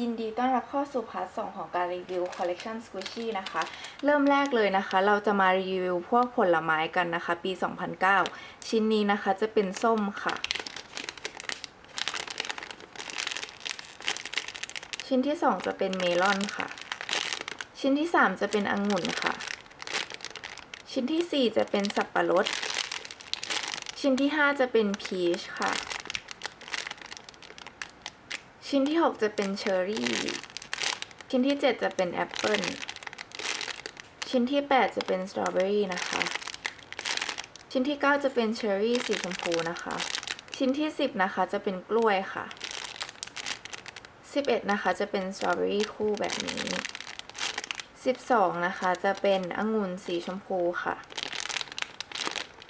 ยินดีต้อนรับเข้าสู่พาร์ทสองของการรีวิวคอลเล c ชัน Squishy นะคะ เริ่มแรกเลยนะคะ เราจะมารีวิวพวกผลไม้กันนะคะ ปี 2009 ชิ้นนี้นะคะจะเป็นส้มค่ะ ชิ้นที่ 2 จะเป็นเมลอนค่ะ ชิ้นที่ 3 จะเป็นองุ่นค่ะ ชิ้นทีสี่4 จะเป็นสับปะรด ชิ้นที่ 5 จะเป็นพีชค่ะ ชิ้นที่ 6 จะเป็นเชอร์รี่ ชิ้นที่ 7 จะเป็นแอปเปิลชิ้นที่ 8 จะเป็นสตรอเบอรี่นะคะ ชิ้นที่ 9 จะเป็นเชอร์รี่สีชมพูนะคะ ชิ้นที่ 10 นะคะจะเป็นกล้วยค่ะ 11 นะคะจะเป็นสตรอเบอรี่คู่แบบนี้ 12 นะคะจะเป็นองุ่นสีชมพูค่ะ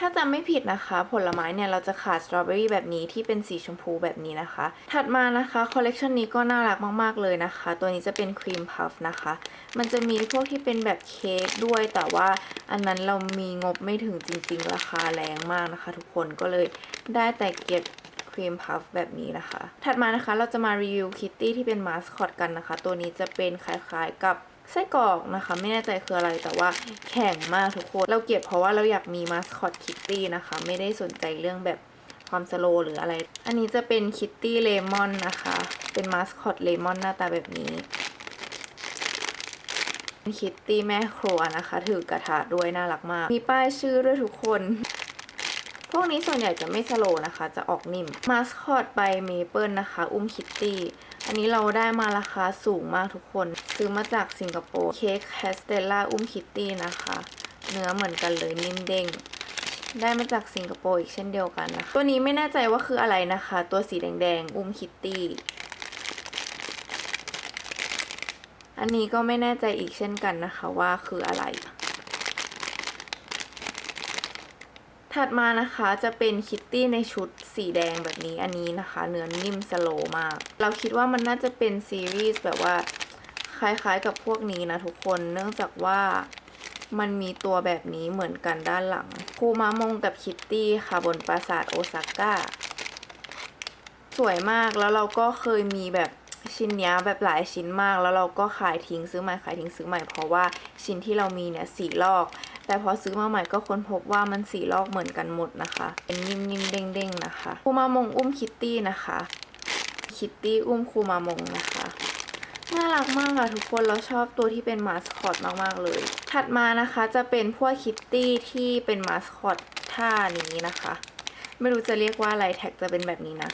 ถ้าจำไม่ผิดนะคะ ผลไม้เนี่ยเราจะขาดสตรอเบอรี่แบบนี้ที่เป็นสีชมพูแบบนี้นะคะ ถัดมานะคะคอลเลกชันนี้ก็น่ารักมากๆเลยนะคะ ตัวนี้จะเป็นครีมพัฟนะคะ มันจะมีพวกที่เป็นแบบเค้กด้วย แต่ว่าอันนั้นเรามีงบไม่ถึงจริง ๆ ราคาแรงมากนะคะ ทุกคนก็เลยได้แต่เก็บครีมพัฟแบบนี้นะคะ ถัดมานะคะเราจะมารีวิวคิตตี้ที่เป็นมาสคอตกันนะคะ ตัวนี้จะเป็นคล้ายๆกับ ไส้กรอกนะคะ ไม่แน่ใจคืออะไรแต่ว่าแข็งมากทุกคน เราเก็บเพราะว่าเราอยากมีมาสคอตคิตตี้นะคะ ไม่ได้สนใจเรื่องแบบความสโลหรืออะไร อันนี้จะเป็นคิตตี้เลมอนนะคะ เป็นมาสคอตเลมอนหน้าตาแบบนี้คิตตี้แม่ครัวนะคะ ถือกระถาด้วยน่ารักมาก มีป้ายชื่อด้วยทุกคน วกนี้ส่วนใหญ่จะไม่สโลว์นะคะ จะออกนิ่มมาสคอตใบเมเปิลนะคะ อุ้มคิตตี้อันนี้เราได้มาราคาสูงมากทุกคน ซื้อมาจากสิงคโปร์เค้กแคสเตลล่าอุ้มคิตตี้นะคะ เนื้อเหมือนกันเลยนิ่มเด้งได้มาจากสิงคโปร์อีกเช่นเดียวกันนะคะ ตัวนี้ไม่แน่ใจว่าคืออะไรนะคะ ตัวสีแดงๆ อุ้มคิตตี้ อันนี้ก็ไม่แน่ใจอีกเช่นกันนะคะว่าคืออะไร ถัดมานะคะจะเป็นคิตตี้ในชุดสีแดงแบบนี้อันนี้นะคะ เนื้อนิ่มสโลมาก เราคิดว่ามันน่าจะเป็นซีรีส์แบบว่าคล้ายๆกับพวกนี้นะทุกคนเนื่องจากว่ามันมีตัวแบบนี้เหมือนกันด้านหลัง คูมามงกับคิตตี้ค่ะบนปราสาทโอซาก้า สวยมากแล้วเราก็เคยมีแบบชิ้นนี้แบบหลายชิ้นมาก แล้วเราก็ขายทิ้งซื้อใหม่ขายทิ้งซื้อใหม่เพราะว่าชิ้นที่เรามีเนี่ยสีลอก แต่พอซื้อมาใหม่ก็ค้นพบว่ามันสีลอกเหมือนกันหมดนะคะ เป็นนิ่มๆเด้งๆนะคะคูมามงอุ้มคิตตี้นะคะ คิตตี้อุ้มคูมามงนะคะน่ารักมากอะทุกคนเราชอบตัวที่เป็นมาสคอตมากๆเลย ถัดมานะคะจะเป็นพวกคิตตี้ที่เป็นมาสคอตท่านี้นะคะ ไม่รู้จะเรียกว่าอะไรแท็กจะเป็นแบบนี้นะ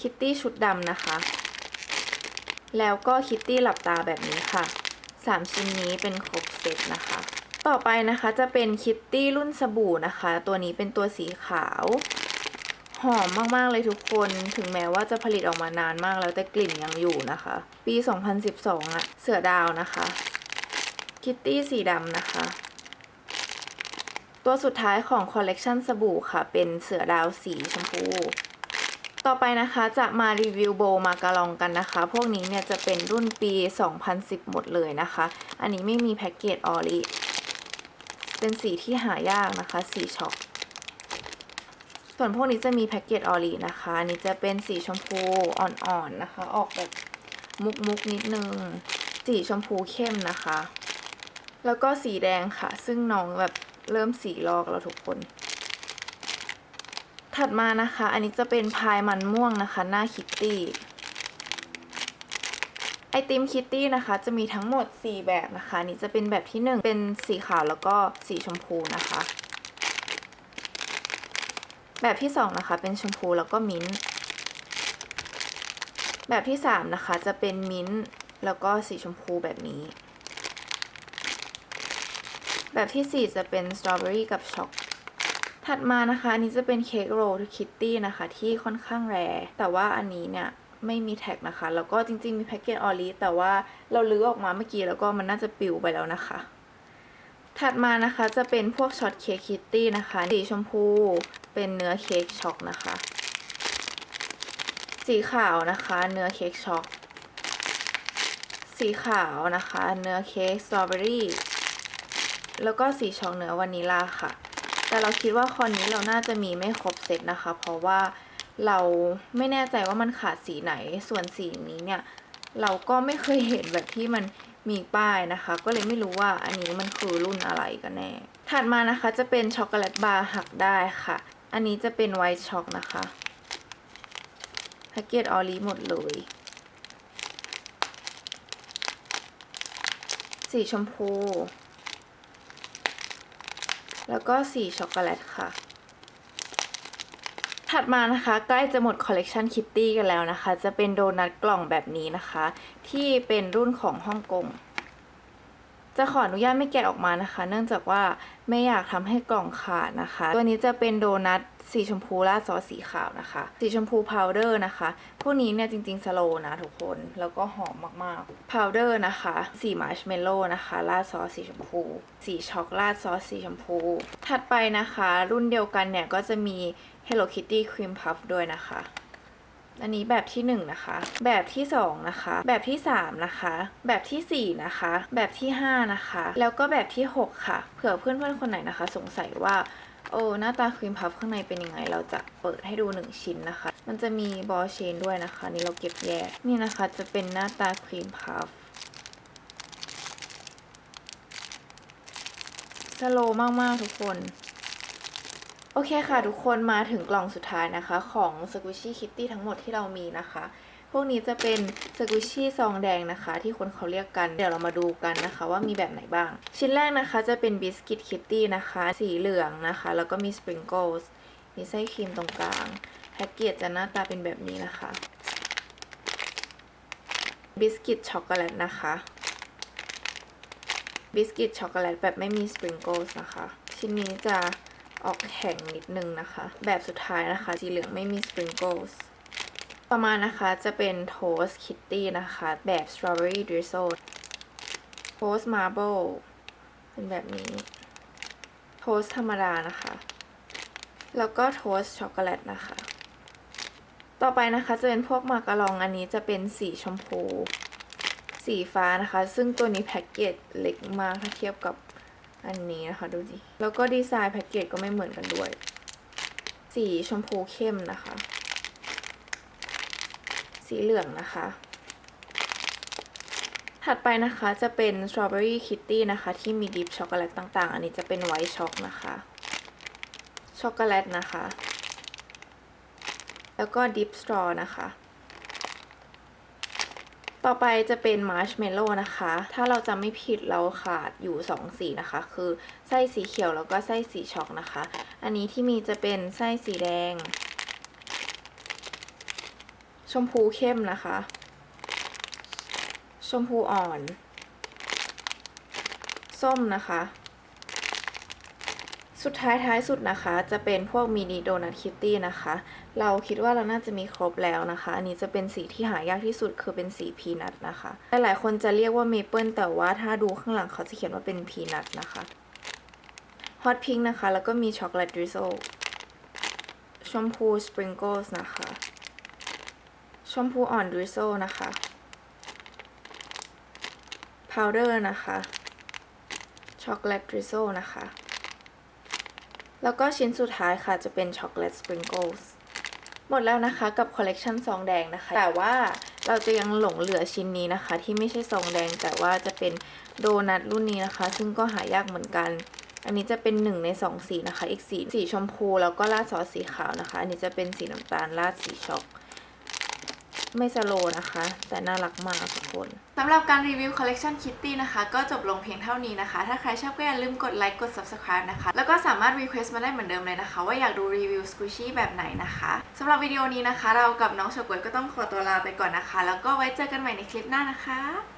คิตตี้ชุดดำนะคะ แล้วก็คิตตี้หลับตาแบบนี้ค่ะสามชิ้นนี้เป็นครบเซตนะคะ ต่อไปนะคะจะเป็นคิตตี้รุ่นสบู่นะคะ ตัวนี้เป็นตัวสีขาว หอมมาก ๆ เลยทุกคนถึงแม้ว่าจะผลิตออกมานานมากแล้วแต่กลิ่นยังอยู่นะคะ ปี 2012อะเสือดาวนะคะ คิตตี้สีดำนะคะ ตัวสุดท้ายของคอลเลกชันสบู่ค่ะ เป็นเสือดาวสีชมพูต่อไปนะคะจะมารีวิวโบว์มาการองกันนะคะ พวกนี้เนี่ยจะเป็นรุ่นปี 2010 หมดเลยนะคะ อันนี้ไม่มีแพ็กเกจออริ เป็นสีที่หายากนะคะ สีช็อกส่วนพวกนี้จะมีแพ็กเกจออรินะคะนนี้จะเป็นสีชมพูอ่อนๆนะคะ ออกแบบมุกๆนิดนึง สีชมพูเข้มนะคะ แล้วก็สีแดงค่ะ ซึ่งน้องแบบเริ่มสีลอกแล้วทุกคน ถัดมานะคะ อันนี้จะเป็นพายมันม่วงนะคะ หน้าคิตตี้ ไอติมคิตตี้นะคะ จะมีทั้งหมด 4 แบบนะคะนนี้จะเป็นแบบที่ 1 เป็นสีขาวแล้วก็สีชมพูนะคะ แบบที่ 2 นะคะ เป็นชมพูแล้วก็มิ้นท์แบบที่ 3 นะคะ จะเป็นมิ้นท์แล้วก็สีชมพูแบบนี้ แบบที่ 4 จะเป็นสตรอเบอรี่กับช็อกถัดมานะคะ อันนี้จะเป็นเค้กโรลคิตตี้นะคะ ที่ค่อนข้างแรแต่ว่าอันนี้เนี่ย ไม่มีแท็กนะคะ แล้วก็จริง ๆ มีแพ็กเกจออริแต่ว่าเราลื้อออกมาเมื่อกี้แล้วก็มันน่าจะปิวไปแล้วนะคะ ถัดมานะคะจะเป็นพวกช็อตเค้กคิตตี้นะคะสีชมพูเป็นเนื้อเค้กช็อกนะคะ สีขาวนะคะ เนื้อเค้กช็อกสีขาวนะคะ เนื้อเค้กสตรอเบอรี่แล้วก็สีช็อกเนื้อวานิลลาค่ะ แต่เราคิดว่าคอนนี้เราน่าจะมีไม่ครบเซตนะคะ เพราะว่า เราไม่แน่ใจว่ามันขาดสีไหน ส่วนสีนี้เนี่ย เราก็ไม่เคยเห็นแบบที่มันมีป้ายนะคะ ก็เลยไม่รู้ว่าอันนี้มันคือรุ่นอะไรกันแน่ ถัดมานะคะจะเป็นช็อกโกแลตบาร์หักได้ค่ะ อันนี้จะเป็นไวท์ช็อกนะคะแพ็กเกจออลีหมดเลย สีชมพู แล้วก็สีช็อกโกแลตค่ะ ถัดมานะคะใกล้จะหมดคอลเลกชันคิตตี้กันแล้วนะคะ จะเป็นโดนัทกล่องแบบนี้นะคะ ที่เป็นรุ่นของฮ่องกงจะขออนุญาตไม่แกะออกมานะคะ เนื่องจากว่าไม่อยากทำให้กล่องขาดนะคะ ตัวนี้จะเป็นโดนัท สีชมพูราดซอสสีขาวนะคะ สีชมพูพาวเดอร์นะคะ พวกนี้เนี่ยจริงๆสโลนะทุกคน แล้วก็หอมมากๆ พาวเดอร์นะคะ สีมาร์ชเมลโล่นะคะราดซอสสีชมพู สีช็อกราดซอสสีชมพู ถัดไปนะคะ รุ่นเดียวกันเนี่ยก็จะมี Hello Kitty Cream Puff ด้วยนะคะอันนี้แบบที่1นะคะ แบบที่2นะคะ แบบที่3นะคะ แบบทีสี่4นะคะ แบบที่5นะคะ แล้วก็แบบที่ 6 ค่ะ เผื่อเพื่อนๆคนไหนนะคะ สงสัยว่า โอ้หน้าตาครีมพัฟข้างในเป็นยังไง เราจะเปิดให้ดู 1 ชิ้นนะคะ มันจะมีบอลเชนด้วยนะคะ นี่เราเก็บแยก นี่นะคะจะเป็นหน้าตาครีมพัฟสโลว์มาก ๆ ทุกคนโอเคค่ะทุกคนมาถึงกล่องสุดท้ายนะคะ ของ Squishy Kitty ทั้งหมดที่เรามีนะคะ พวกนี้จะเป็น Squishy ซองแดงนะคะ ที่คนเขาเรียกกัน เดี๋ยวเรามาดูกันนะคะว่ามีแบบไหนบ้าง ชิ้นแรกนะคะจะเป็น Biscuit Kitty นะคะ สีเหลืองนะคะ แล้วก็มี Sprinkles มีไส้ครีมตรงกลางแพ็กเกจจะหน้าตาเป็นแบบนี้นะคะบิสกิตช็อกโกแลตนะคะบิสกิตช็อกโกแลตแบบไม่มี Sprinkles นะคะ ชิ้นนี้จะออกแข็งนิดนึงนะคะ แบบสุดท้ายนะคะ สีเหลืองไม่มีสปริงโก sprinkles ต่อมานะคะจะเป็น toast kitty นะคะ แบบ strawberry drizzle toast marble เป็นแบบนี้ toast ธรรมดานะคะ แล้วก็ toast ช็อกโกแลตนะคะ ต่อไปนะคะจะเป็นพวกมาการองอันนี้จะเป็นสีชมพู สีฟ้านะคะ ซึ่งตัวนี้แพ็กเกจเล็กมากถ้าเทียบกับอันนี้นะคะดูดิ แล้วก็ดีไซน์แพ็กเกจก็ไม่เหมือนกันด้วย สีชมพูเข้มนะคะ สีเหลืองนะคะ ถัดไปนะคะจะเป็น Strawberry Kitty นะคะ ที่มีดิปช็อกโกแลตต่างๆ อันนี้จะเป็นไวท์ช็อกนะคะ ช็อกโกแลตนะคะ แล้วก็ดิปสตรอนะคะต่อไปจะเป็นมาร์ชเมลโล่นะคะ ถ้าเราจำไม่ผิดเราขาดอยู่ 2 สีนะคะ คือไส้สีเขียวแล้วก็ไส้สีช็อกนะคะ อันนี้ที่มีจะเป็นไส้สีแดง ชมพูเข้มนะคะ ชมพูอ่อน ส้มนะคะ สุดท้ายท้ายสุดนะคะ จะเป็นพวกมินิโดนัทคิตตี้นะคะ เราคิดว่าเราน่าจะมีครบแล้วนะคะ อันนี้จะเป็นสีที่หายากที่สุดคือเป็นสีพีนัทนะคะ หลายๆคนจะเรียกว่าเมเปิลแต่ว่าถ้าดูข้างหลังเขาจะเขียนว่าเป็นพีนัทนะคะฮอตพิงค์นะคะ แล้วก็มีช็อกโกแลตดริซโซชมพูสปริงเกิลส์นะคะ ชมพูอ่อนดริซโซนะคะพาวเดอร์นะคะ ช็อกโกแลตดริซโซนะคะ แล้วก็ชิ้นสุดท้ายค่ะจะเป็นช็อกโกแลตสปริงเกิลส์หมดแล้วนะคะกับคอลเลกชันซองแดงนะคะ แต่ว่าเราจะยังหลงเหลือชิ้นนี้นะคะ ที่ไม่ใช่ซองแดงแต่ว่าจะเป็นโดนัทรุ่นนี้นะคะ ซึ่งก็หายากเหมือนกัน อันนี้จะเป็นหนึ่งในสองสีนะคะ อีกสีสีชมพูแล้วก็ราดซอสสีขาวนะคะ อันนี้จะเป็นสีน้ำตาลราดสีช็อก ไม่สโลว์นะคะ แต่น่ารักมากทุกคนสำหรับการรีวิวคอลเลกชันคิตตี้นะคะ ก็จบลงเพียงเท่านี้นะคะ ถ้าใครชอบก็อย่าลืมกดไลค์กด subscribe นะคะ แล้วก็สามารถรีเควสต์มาได้เหมือนเดิมเลยนะคะ ว่าอยากดูรีวิวสกูชี่แบบไหนนะคะสำหรับวิดีโอนี้นะคะ เรากับน้องเฉกวยก็ต้องขอตัวลาไปก่อนนะคะ แล้วก็ไว้เจอกันใหม่ในคลิปหน้านะคะ